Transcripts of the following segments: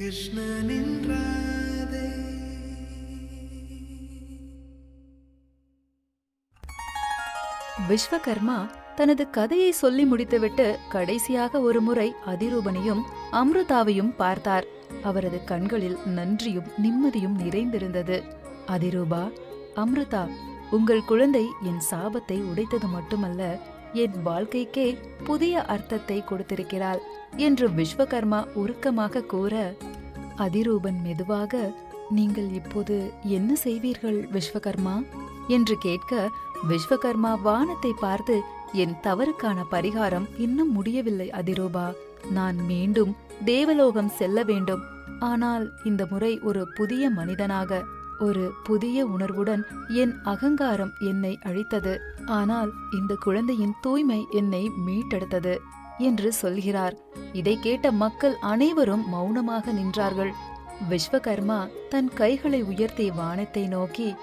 கிருஷ்ணனின் ராதை விஸ்வகர்மா தனது கதையை சொல்லி முடித்துவிட்டு கடைசியாக ஒரு முறை அதிரூபனையும் அம்ருதாவையும் பார்த்தார். அவரது கண்களில் நன்றியும் நிம்மதியும் நிறைந்திருந்தது. அதிரூபா அம்ருதா உங்கள் குழந்தை என் சாபத்தை உடைத்தது மட்டுமல்ல என் வாழ்க்கைக்கே புதிய அர்த்தத்தை கொடுத்திருக்கிறாள் என்று விஸ்வகர்மா உருக்கமாக கூற அதிரூபன் மெதுவாக நீங்கள் இப்போது என்ன செய்வீர்கள் விஸ்வகர்மா? என்று கேட்க விஸ்வகர்மா வானத்தை பார்த்து என் தவறுக்கான பரிகாரம் இன்னும் முடியவில்லை அதிரூபா. நான் மீண்டும் தேவலோகம் செல்ல வேண்டும். ஆனால் இந்த முறை ஒரு புதிய மனிதனாக ஒரு புதிய உணர்வுடன் என் அகங்காரம் என்னை அழித்தது. ஆனால் இந்த குழந்தையின் தூய்மை என்னை மீட்டெடுத்தது என்று சொல்கிறார். இதை கேட்ட மக்கள் அனைவரும் மௌனமாக நின்றார்கள். விஸ்வகர்மா தன் கைகளை உயர்த்தி வானத்தை நோக்கி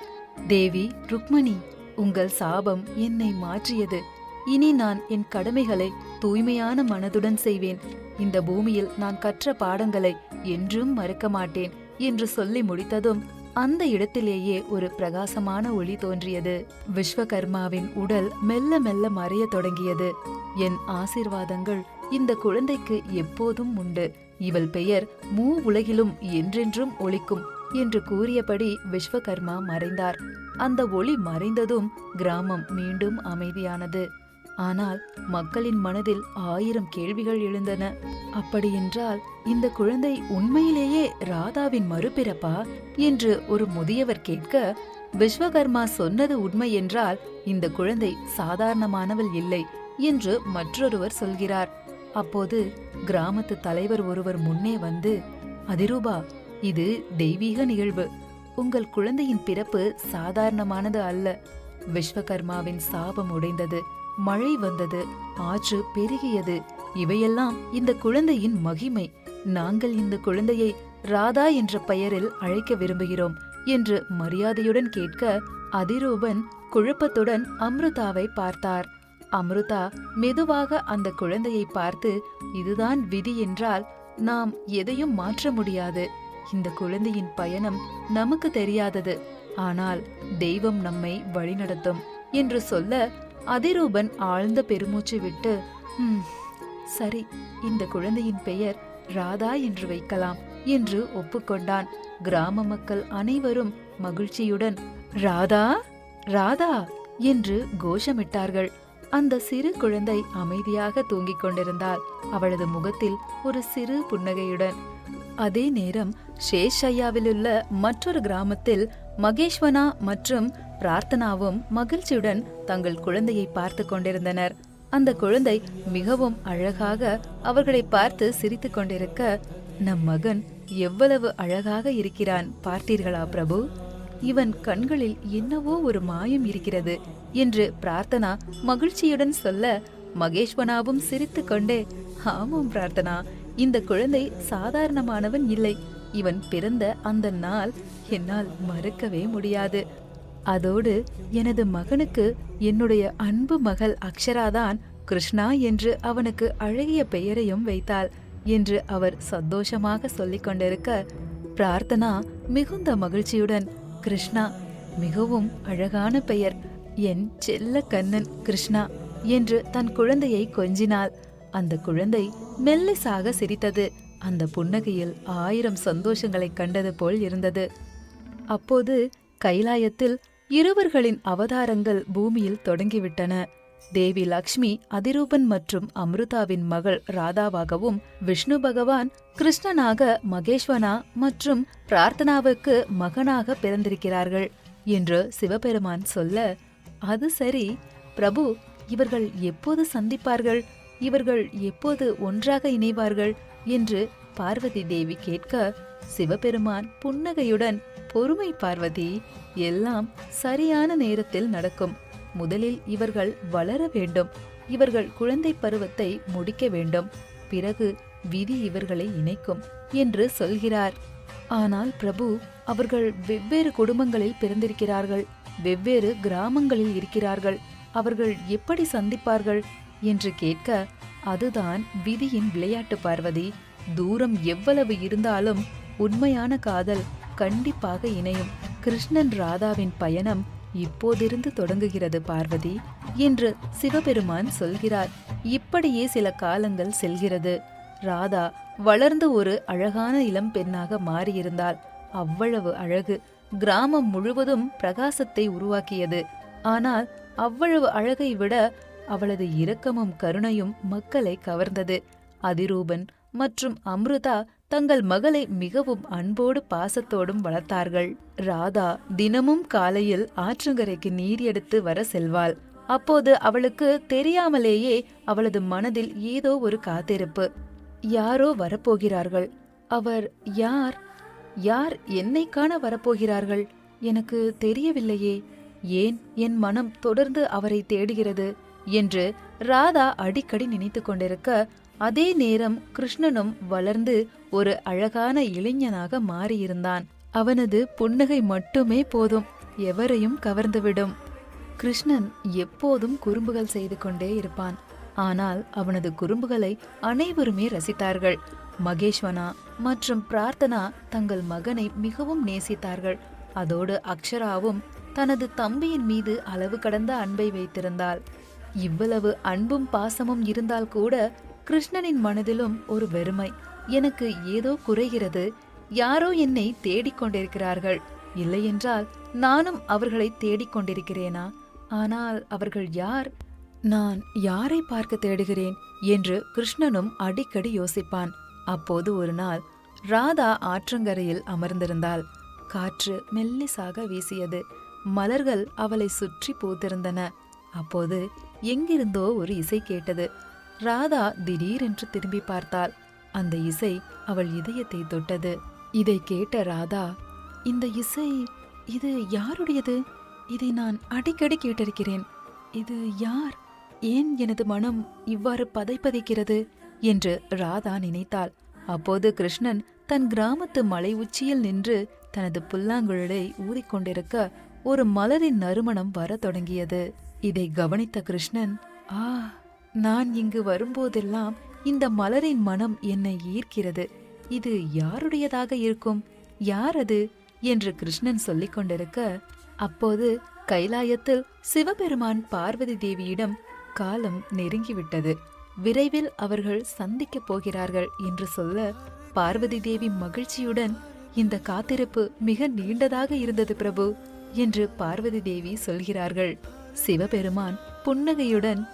தேவி ருக்மணி உங்கள் சாபம் என்னை மாற்றியது. இனி நான் என் கடமைகளை தூய்மையான மனதுடன் செய்வேன். இந்த பூமியில் நான் கற்ற பாடங்களை என்றும் மறக்க மாட்டேன் என்று சொல்லி முடித்ததும் அந்த இடத்திலேயே ஒரு பிரகாசமான ஒளி தோன்றியது. விஸ்வகர்மாவின் உடல் மெல்ல மெல்ல மறைய தொடங்கியது. என் ஆசீர்வாதங்கள் இந்த குழந்தைக்கு எப்போதும் உண்டு. இவள் பெயர் மூ உலகிலும் என்றென்றும் ஒழிக்கும் என்று கூறியபடி விஸ்வகர்மா மறைந்தார். அந்த ஒளி மறைந்ததும் கிராமம் மீண்டும் அமைதியானது. ஆனால் மக்களின் மனதில் ஆயிரம் கேள்விகள் எழுந்தன. அப்படியென்றால் இந்த குழந்தை உண்மையிலேயே ராதாவின் மறுபிறப்பா? என்று ஒரு முதியவர் கேட்க விஸ்வகர்மா சொன்னது உண்மை என்றால் இந்த குழந்தை சாதாரணமானவள் இல்லை என்று மற்றொருவர் சொல்கிறார். அப்போது கிராமத்து தலைவர் ஒருவர் முன்னே வந்து அதிரூபா இது தெய்வீக நிகழ்வு. உங்கள் குழந்தையின் பிறப்பு சாதாரணமானது அல்ல. விஸ்வகர்மாவின் சாபம் உடைந்தது. மழை வந்தது ஆற்று பெருகியது. இவையெல்லாம் இந்த குழந்தையின் மகிமை. நாங்கள் இந்த குழந்தையை ராதா என்ற பெயரில் அழைக்க விரும்புகிறோம் என்று மரியாதையுடன் கேட்க அதிரூபன் குழப்பத்துடன் அம்ருதாவை பார்த்தார். அம்ருதா மெதுவாக அந்த குழந்தையை பார்த்து இதுதான் விதி என்றால் நாம் எதையும் மாற்ற முடியாது. இந்த குழந்தையின் பயணம் நமக்கு தெரியாதது. ஆனால் தெய்வம் நம்மை வழிநடத்தும் என்று சொல்ல அதிரூபன் ஆழ்ந்த பெருமூச்சு விட்டு சரி இந்த குழந்தையின் பெயர் ராதா என்று வைக்கலாம் என்று ஒப்புக்கொண்டான். கிராம மக்கள் அனைவரும் மகிழ்ச்சியுடன் ராதா ராதா என்று கோஷமிட்டார்கள். அந்த சிறு குழந்தை அமைதியாக தூங்கிக் கொண்டிருந்தாள். அவளது முகத்தில் ஒரு சிறு புன்னகையுடன் அதே நேரம் ஷேஷையாவிலுள்ள மற்றொரு கிராமத்தில் மகேஸ்வனா மற்றும் பிரார்த்தனாவும் மகிழ்ச்சியுடன் தங்கள் குழந்தையை பார்த்து கொண்டிருந்தனர். அந்த குழந்தை மிகவும் அழகாக அவர்களை பார்த்து சிரித்துக் கொண்டிருக்க நம் மகன் எவ்வளவு அழகாக இருக்கிறான் பார்த்தீர்களா பிரபு? இவன் கண்களில் என்னவோ ஒரு மாயம் இருக்கிறது என்று பிரார்த்தனா மகிழ்ச்சியுடன் சொல்ல மகேஸ்வனாவும் சிரித்துக்கொண்டே ஆமாம் பிரார்த்தனா இந்த குழந்தை சாதாரணமானவன் இல்லை. இவன் பிறந்த அந்த நாள் என்னால் மறுக்கவே முடியாது. அதோடு எனது மகனுக்கு என்னுடைய அன்பு மகள் அக்ஷராதான் கிருஷ்ணா என்று அவனுக்கு அழகிய பெயரையும் வைத்தாள் என்று அவர் சந்தோஷமாக சொல்லிக் கொண்டிருக்க பிரார்த்தனா மிகுந்த மகிழ்ச்சியுடன் கிருஷ்ணா மிகவும் அழகான பெயர். என் செல்ல கண்ணன் கிருஷ்ணா என்று தன் குழந்தையை கொஞ்சினாள். அந்த குழந்தை மெல்லிசாக சிரித்தது. அந்த புன்னகையில் ஆயிரம் சந்தோஷங்களைக் கண்டது போல் இருந்தது. அப்போது கைலாயத்தில் இருவர்களின் அவதாரங்கள் பூமியில் தொடங்கிவிட்டன. தேவி லக்ஷ்மி அதிரூபன் மற்றும் அம்ருதாவின் மகள் ராதாவாகவும் விஷ்ணு பகவான் கிருஷ்ணனாக மகேஸ்வனா மற்றும் பிரார்த்தனாவுக்கு மகனாக பிறந்திருக்கிறார்கள் என்று சிவபெருமான் சொல்ல அது சரி பிரபு இவர்கள் எப்போது சந்திப்பார்கள்? இவர்கள் எப்போது ஒன்றாக இணைவார்கள்? என்று பார்வதி தேவி கேட்க சிவபெருமான் புன்னகையுடன் பொறுமை பார்வதி எல்லாம் சரியான நேரத்தில் நடக்கும். முதலில் இவர்கள் வளர வேண்டும். இவர்கள் குழந்தை பருவத்தை முடிக்க வேண்டும். பிறகு விதி இவர்களை இணைக்கும் என்று சொல்கிறார். ஆனால் பிரபு அவர்கள் வெவ்வேறு குடும்பங்களில் பிறந்திருக்கிறார்கள். வெவ்வேறு கிராமங்களில் இருக்கிறார்கள். அவர்கள் எப்படி சந்திப்பார்கள் என்று கேட்க அதுதான் விதியின் விளையாட்டு பார்வதி. தூரம் எவ்வளவு இருந்தாலும் உண்மையான காதல் கண்டிப்பாக இணையும். கிருஷ்ணன் ராதாவின் பயணம் இப்போதிருந்து தொடங்குகிறது பார்வதி என்று சிவபெருமான் சொல்கிறார். இப்படியே சில காலங்கள் செல்கிறது. ராதா வளர்ந்து ஒரு அழகான இளம் பெண்ணாக மாறியிருந்தாள். அவ்வளவு அழகு கிராமம் முழுவதும் பிரகாசத்தை உருவாக்கியது. ஆனால் அவ்வளவு அழகை விட அவளது இரக்கமும் கருணையும் மக்களை கவர்ந்தது. அதிரூபன் மற்றும் அம்ருதா தங்கள் மகளை மிகவும் அன்போடு பாசத்தோடும் வளர்த்தார்கள். ராதா தினமும் காலையில் ஆற்றங்கரைக்கு நீர் எடுத்து வர செல்வாள். அப்போது அவளுக்கு தெரியாமலேயே அவளது மனதில் ஏதோ ஒரு காத்திருப்பு. யாரோ வரப்போகிறார்கள். அவர் யார்? யார் என்னை காண வரப்போகிறார்கள்? எனக்கு தெரியவில்லையே. ஏன் என் மனம் தொடர்ந்து அவரை தேடுகிறது? என்று ராதா அடிக்கடி நினைத்து கொண்டிருக்க அதே நேரம் கிருஷ்ணனும் வளர்ந்து ஒரு அழகான இளைஞனாக மாறியிருந்தான். அவனது புன்னகை மட்டுமே போதும் எவரையும் கவர்ந்துவிடும். கிருஷ்ணன் எப்போதும் குறும்புகள் செய்து கொண்டே இருப்பான். ஆனால் அவனது குறும்புகளை அனைவருமே ரசித்தார்கள். மகேஸ்வனா மற்றும் பிரார்த்தனா தங்கள் மகனை மிகவும் நேசித்தார்கள். அதோடு அக்ஷராவும் தனது தம்பியின் மீது அளவு கடந்த அன்பை வைத்திருந்தாள். இவ்வளவு அன்பும் பாசமும் இருந்தால் கூட கிருஷ்ணனின் மனதிலும் ஒரு வெறுமை. எனக்கு ஏதோ குறைகிறது. யாரோ என்னை தேடிக் கொண்டிருக்கிறார்கள். இல்லையென்றால் நானும் அவர்களை தேடிக் கொண்டிருக்கிறேனா? ஆனால் அவர்கள் யார்? நான் யாரை பார்க்க தேடுகிறேன்? என்று கிருஷ்ணனும் அடிக்கடி யோசிப்பான். அப்போது ஒரு நாள் ராதா ஆற்றங்கரையில் அமர்ந்திருந்தாள். காற்று மெல்லிசாக வீசியது. மலர்கள் அவளை சுற்றி பூத்திருந்தன அப்போது எங்கிருந்தோ ஒரு இசை கேட்டது. ராதா திடீரென்று திரும்பி பார்த்தாள். அந்த இசை அவள் இதயத்தை தொட்டது. இதை கேட்ட ராதா இந்த இசை இது யாருடையது? இதை நான் அடிக்கடி கேட்டிருக்கிறேன். இது யார்? ஏன் எனது மனம் இவ்வாறு பதைப்பதைக்கிறது என்று ராதா நினைத்தாள். அப்போது கிருஷ்ணன் தன் கிராமத்து மலை உச்சியில் நின்று தனது புல்லாங்குழலை ஊதிக்கொண்டிருக்க ஒரு மலரின் நறுமணம் வரத் தொடங்கியது. இதை கவனித்த கிருஷ்ணன் ஆ நான் இங்கு வரும்போதெல்லாம் இந்த மலரின் மனம் என்னை ஈர்க்கிறது. இது யாருடையதாக இருக்கும்? யார் அது? என்று கிருஷ்ணன் சொல்லிக் கொண்டிருக்க அப்போது கைலாயத்தில் சிவபெருமான் பார்வதி தேவியிடம் காலம் நெருங்கிவிட்டது. விரைவில் அவர்கள் சந்திக்கப் போகிறார்கள் என்று சொல்ல பார்வதி தேவி மகிழ்ச்சியுடன் இந்த காத்திருப்பு மிக நீண்டதாக இருந்தது பிரபு என்று பார்வதி தேவி சொல்கிறார்கள். சிவபெருமான் புன்னகையுடன்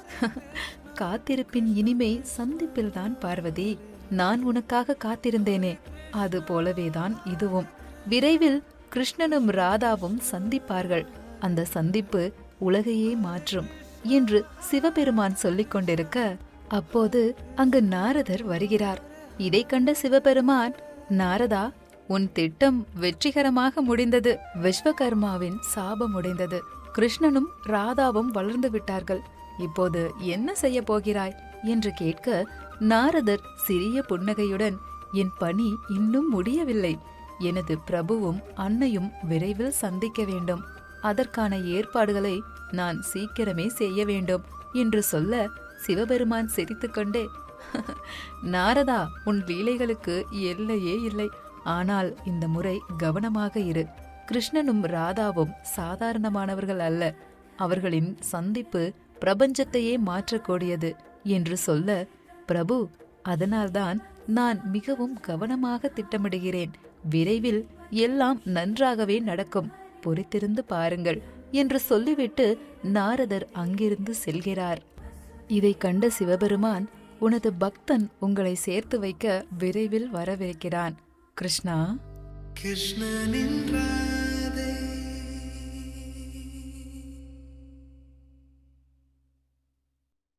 காத்திருப்பின் இனிமை சந்திப்பில்தான் பார்வதி. நான் உனக்காக காத்திருந்தேனே. அது போலவேதான் இதுவும். விரைவில் கிருஷ்ணனும் ராதாவும் சந்திப்பார்கள். அந்த சந்திப்பு உலகையே மாற்றும் என்று சிவபெருமான் சொல்லிக் கொண்டிருக்க அப்போது அங்கு நாரதர் வருகிறார். இதை கண்ட சிவபெருமான் நாரதா உன் திட்டம் வெற்றிகரமாக முடிந்தது. விஸ்வகர்மாவின் சாபம் உடைந்தது கிருஷ்ணனும் ராதாவும் வளர்ந்து விட்டார்கள். இப்போது என்ன செய்ய போகிறாய்? என்று கேட்க நாரதர் சிறிய புன்னகையுடன் என் பணி இன்னும் முடியவில்லை. எனது பிரபுவும் அன்னையும் விரைவில் சந்திக்க வேண்டும். அதற்கான ஏற்பாடுகளை நான் சீக்கிரமே செய்ய வேண்டும் என்று சொல்ல சிவபெருமான் சிரித்துக்கொண்டே நாரதா உன் லீலைகளுக்கு எல்லையே இல்லை. ஆனால் இந்த முறை கவனமாக இரு. கிருஷ்ணனும் ராதாவும் சாதாரணமானவர்கள் அல்ல. அவர்களின் சந்திப்பு பிரபஞ்சத்தையே மாற்றக்கூடியது என்று சொல்ல பிரபு அதனால்தான் நான் மிகவும் கவனமாக திட்டமிடுகிறேன். விரைவில் எல்லாம் நன்றாகவே நடக்கும். பொறுத்திருந்து பாருங்கள் என்று சொல்லிவிட்டு நாரதர் அங்கிருந்து செல்கிறார். இதை கண்ட சிவபெருமான் உனது பக்தன் உங்களை சேர்த்து வைக்க விரைவில் வரவிருக்கிறான். கிருஷ்ணா? கிருஷ்ணன் ராதை